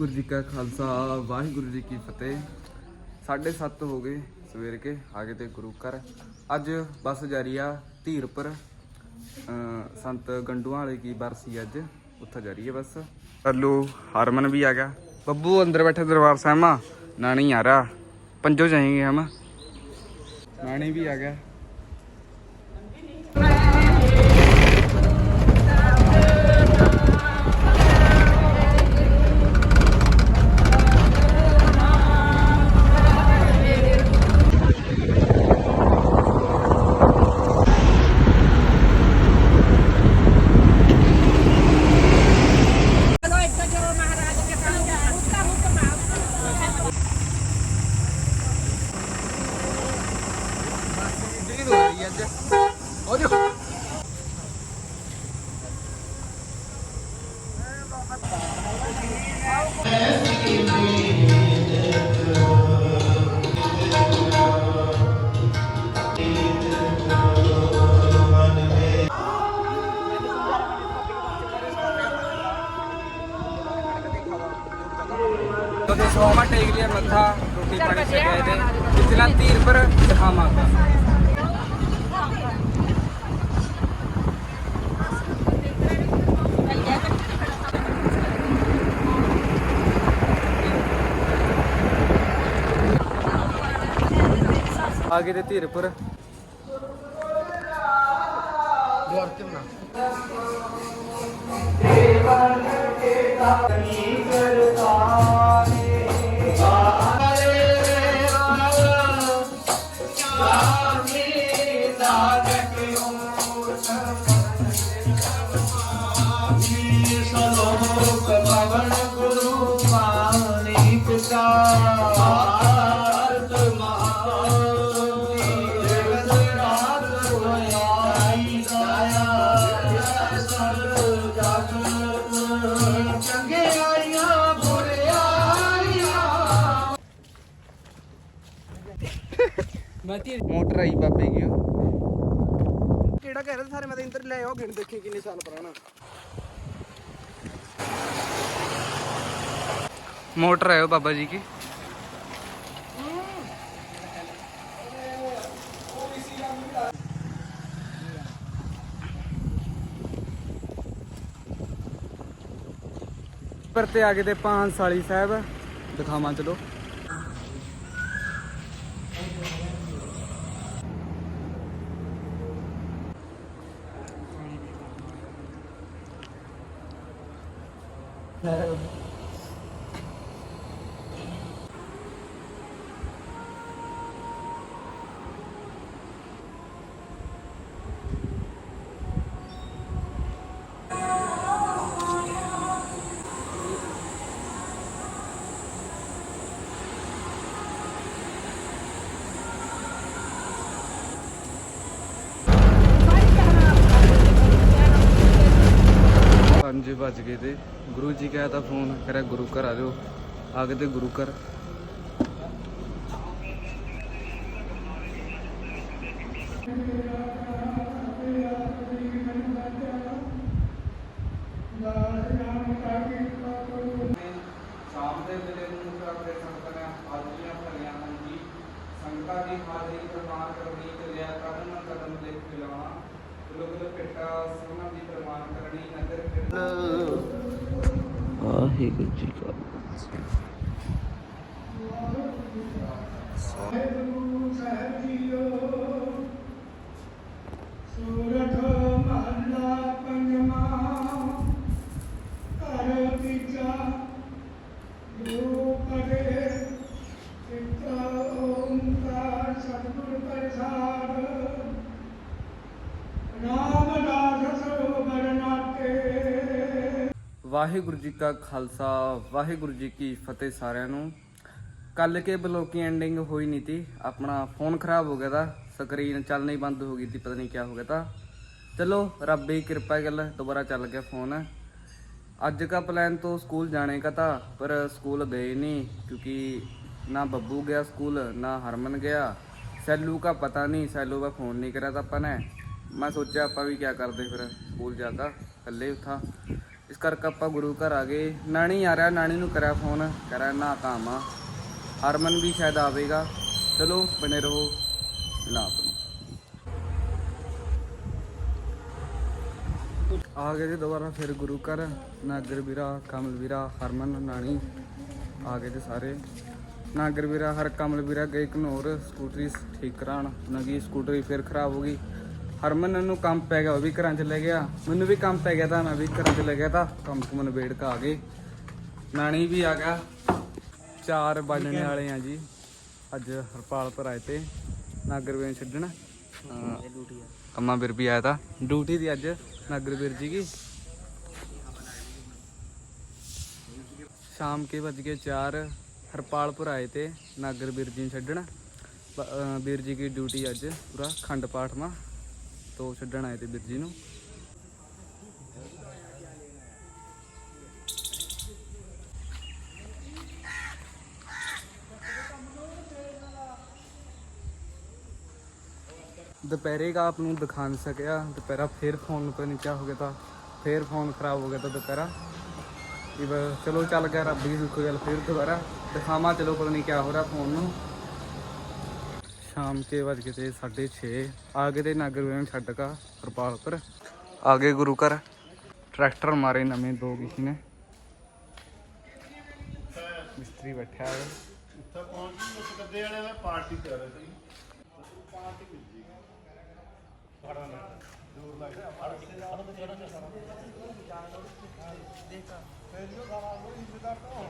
ਵਾਹਿਗੁਰੂ ਜੀ ਕਾ ਖਾਲਸਾ ਵਾਹਿਗੁਰੂ ਜੀ ਕੀ ਫਤਿਹ। 7:30 ਹੋ ਗਏ ਸਵੇਰ ਕੇ ਆਗੇ ਤੇ ਗੁਰੂ ਘਰ। ਅੱਜ ਬੱਸ ਜਾ ਰਹੀ ਆ ਧੀਰਪੁਰ ਸੰਤ ਗੰਡੂਆਂ ਵਾਲੇ ਕੀ ਬਰਸੀ ਅੱਜ ਉੱਥੇ ਜਾ ਰਹੀ ਹੈ ਬੱਸ। ਹਲੋ ਹਰਮਨ ਵੀ ਆ ਗਿਆ। ਬੱਬੂ ਅੰਦਰ ਬੈਠੇ ਦਰਬਾਰ ਸਾਹਿਬਾ ਨਾਨੀ ਆ ਰਹਾ ਪੰਜੋ ਜਾਏਂਗੇ ਹਮ। ਨਾਨੀ ਵੀ ਆ ਗਿਆ। ਸੋਮਾ ਟੇਕ ਲਿਆ ਮੱਥਾ ਰੋਟੀ ਪਾਣੀ ਤੇ ਗਏ ਤੇ ਜਿਤਨਾ ਤੀਰ ਪਰ ਦਿਖਾਵਾਂ ਆ ਗਏ ਤੇ ਧੀਰਪੁਰ ਦੁਆਰਕਿਨਾ ਦੇਵਨ ਕੇ ਤਾਤਨੀ ਮੋਟਰ ਆਈ ਬਾਬੇ ਕੀ ਉਹ। ਕਿਹੜਾ ਕਹਿ ਰਹੇ ਸਾਰੇ ਮੈਂ ਤਾਂ ਇੰਦਰ ਲੈ ਆਓ ਗਿਣ ਦੇਖੀ ਕਿੰਨੇ ਸਾਲ ਪੁਰਾਣਾ। ਮੋਟਰ ਆਇਓ ਬਾਬਾ ਜੀ ਕੀ? ਪਰ ਤੇ ਆ ਗਏ ਤੇ ਪਾਨ ਸਾਲੀ ਸਾਹਿਬ। ਦਿਖਾਵਾਂ ਚਲੋ। ਪੰਜ ਵੱਜ ਗਏ ਤੇ ਗੁਰੂ ਜੀ ਕਹਿਆ ਤਾਂ ਫੋਨ, ਕਰਿਆ ਗੁਰੂ ਘਰ ਆ ਜਾਓ। ਆ ਗਏ ਤੇ ਗੁਰੂ ਘਰ। ਸ਼ਾਮ ਦੇ ਸੰਗਤਾਂ ਦੀ ਹਾਜ਼ਰੀ ਪ੍ਰਮਾਣ ਕਰਨੀ ਤੇ ਲਿਆ ਕਰਨ ਕਦਮ ਦੇ ਖਿਲਾਣਾ ਲੋਕ ਪਿੱਟਾ ਸੋਨਾ ਦੀ ਪ੍ਰਮਾਣ ਕਰਨੀ ਨਗਰ ਫਿਰ ਵਾਹਿਗੁਰੂ ਜੀ ਕਾ ਗੁਰੂ ਸਾਹਿਬ ਜੀਓ ਸੂਰਠ ਮਹੱਲਾ ਪੰਜਵਾਂ ਘਰ ਵਿਚਾ ਗੁਰੂ ਕਰੇ ਚਿਤ ਓੰਕਾਰ ਸਤਿਗੁਰ ਪ੍ਰਸਾਦ ਨਾਮ ਵਾਹਿਗੁਰੂ ਜੀ ਕਾ ਖਾਲਸਾ, ਵਾਹਿਗੁਰੂ ਜੀ ਕੀ ਫਤਿਹ ਸਾਰਿਆਂ ਨੂੰ। ਕੱਲ ਕੇ ਬਲੋਕੀ ਐਂਡਿੰਗ ਹੋਈ ਨਹੀਂ ਤੀ। ਆਪਣਾ ਫੋਨ ਖਰਾਬ ਹੋ ਗਿਆ ਦਾ ਸਕਰੀਨ ਚੱਲਣੀ ਬੰਦ ਹੋ ਗਈ ਤੀ, ਪਤਾ ਨਹੀਂ ਕੀ ਹੋ ਗਿਆ ਤਾਂ। ਚਲੋ, ਰੱਬ ਦੀ ਕਿਰਪਾ ਗੱਲ, ਦੁਬਾਰਾ ਚੱਲ ਗਿਆ ਫੋਨ ਅੱਜ ਦਾ ਪਲਾਨ ਤੋਂ ਸਕੂਲ ਜਾਣੇ ਕਾ ਤਾਂ, ਪਰ ਸਕੂਲ ਗਏ ਨਹੀਂ ਕਿਉਂਕਿ ਨਾ ਬੱਬੂ ਗਿਆ ਸਕੂਲ ਨਾ ਹਰਮਨ ਗਿਆ। ਸੈਲੂ ਕਾ ਪਤਾ ਨਹੀਂ ਸੈਲੂ ਦਾ ਫੋਨ ਨਹੀਂ ਕਰਿਆ ਤਾਂ ਆਪਾਂ ਨੇ। ਮੈਂ ਸੋਚਿਆ ਆਪਾਂ ਵੀ ਕੀ ਕਰਦੇ ਫਿਰ ਸਕੂਲ ਜਾ ਇਕੱਲੇ ਉੱਥਾ ਇਸ ਕਰਕੇ ਆਪਾਂ ਗੁਰੂ ਘਰ ਆ ਗਏ। ਨਾਨੀ ਆ ਰਿਹਾ, ਨਾਨੀ ਨੂੰ ਕਰਿਆ ਫੋਨ ਕਰਿਆ ਨਾ ਕੰਮ ਆ ਹਰਮਨ ਵੀ ਸ਼ਾਇਦ ਆਵੇਗਾ। ਚਲੋ, ਬਣੇ ਰਹੋ ਲਾਪ ਨੂੰ। ਆ ਗਏ ਜੀ ਦੁਬਾਰਾ ਫਿਰ ਗੁਰੂ ਘਰ। ਨਾਗਰ ਵੀਰਾ, ਕਮਲ ਵੀਰਾ, ਹਰਮਨ, ਨਾਨੀ ਆ ਗਏ ਤੇ ਸਾਰੇ। ਨਾਗਰ ਵੀਰਾ, ਹਰ ਕਮਲ ਵੀਰਾ ਗਏ ਘਨੌਰ ਸਕੂਟਰੀ ਠੀਕ ਕਰਾਉਣ। ਨਗੀ ਸਕੂਟਰੀ ਫਿਰ ਖਰਾਬ ਹੋ ਗਈ। ਹਰਮਨ ਨੂੰ ਕੰਮ ਪੈ ਗਿਆ ਉਹ ਵੀ ਘਰਾਂ ਚ ਲੈ ਗਿਆ। ਮੈਨੂੰ ਵੀ ਕੰਮ ਪੈ ਗਿਆ ਤਾਂ ਮੈਂ ਵੀ ਘਰਾਂ ਚ ਲੈ ਗਿਆ ਤਾਂ ਕੰਮ ਕੁਮਨ ਨਵੇੜ ਕੇ ਆ ਗਏ। ਨਾਣੀ ਵੀ ਆ ਗਿਆ। ਚਾਰ ਵਜਣ ਵਾਲੇ ਆ ਜੀ। ਅੱਜ ਹਰਪਾਲ ਪਰ ਆਏ ਤੇ ਨਾਗਰਵੇਨ ਛੱਡਣ। ਕੰਮਾਂ ਵੀਰ ਵੀ ਆਇਆ ਤਾਂ। ਡਿਊਟੀ ਦੀ ਅੱਜ ਨਾਗਰਵੀਰ ਜੀ ਕੀ ਸ਼ਾਮ ਕੇ ਵੱਜ ਕੇ 4 ਹਰਪਾਲਪੁਰ ਆਏ ਤੇ ਨਾਗਰ ਨਾਗਰਵੀਰ ਜੀ ਨੂੰ ਛੱਡਣ। ਵੀਰ ਜੀ ਕੀ ਡਿਊਟੀ ਅੱਜ ਪੂਰਾ ਖੰਡ ਪਾਠ ਮਾ। ਤੋਂ ਛੱਡਣ ਆਏ ਤੇ ਵੀਰ ਜੀ ਨੂੰ। ਦੁਪਹਿਰੇ का ਆਪ ਨੂੰ ਦਿਖਾ ਨਹੀਂ ਸਕਿਆ, ਦੁਪਹਿਰਾ ਫਿਰ ਫੋਨ ਨੂੰ ਪਤਾ ਨਹੀਂ ਕਿਆ ਹੋ ਗਿਆ ਤਾਂ। ਫਿਰ ਫੋਨ ਖਰਾਬ ਹੋ ਗਿਆ ਤਾਂ ਦੁਪਹਿਰਾ। ਇਹ ਚਲੋ ਚੱਲ ਗਿਆ, ਰੱਬ ਦੀ ਸੁੱਖ ਗੱਲ ਫਿਰ ਦੁਬਾਰਾ। ਦਿਖਾਵਾਂ, ਚਲੋ ਪਤਾ ਨਹੀਂ ਕਿਆ ਹੋ ਰਿਹਾ ਫੋਨ ਨੂੰ। ਸ਼ਾਮ ਕੇ ਵੱਜ ਗਏ ਤੇ 6:30 ਆ ਗਏ ਤੇ ਨਾਗਰ ਵੀਰਾਂ ਨੂੰ ਛੱਡ ਕਾ ਹਰਪਾਲ ਪਰ ਆ ਗਏ ਗੁਰੂ ਘਰ ਟਰੈਕਟਰ ਮਾਰੇ ਨਵੇਂ ਦੋ ਕਿਸੇ ਨੇ ਮਿਸਤਰੀ ਬੈਠਾ ਹੈ ਉੱਥੇ ਪਹੁੰਚ ਗਈ ਉਸ ਕੱਦੇ ਵਾਲੇ ਦਾ ਪਾਰਟੀ ਕਰ ਰਹੇ ਸੀ ਵਾਹਿਗੁਰੂ ਇੱਕ ਓੰਕਾਰ ਸਤਿਗੁਰੂ ਜੀ ਕੀ ਫਤਿਹ ਕੇ ਵਾਹਿਗੁਰੂ ਜੋਤੀ ਜੀ ਕੀ ਪਾਤਸ਼ਾਹੀ ਦਸਵੀਂ ਸਤ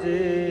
Jesus.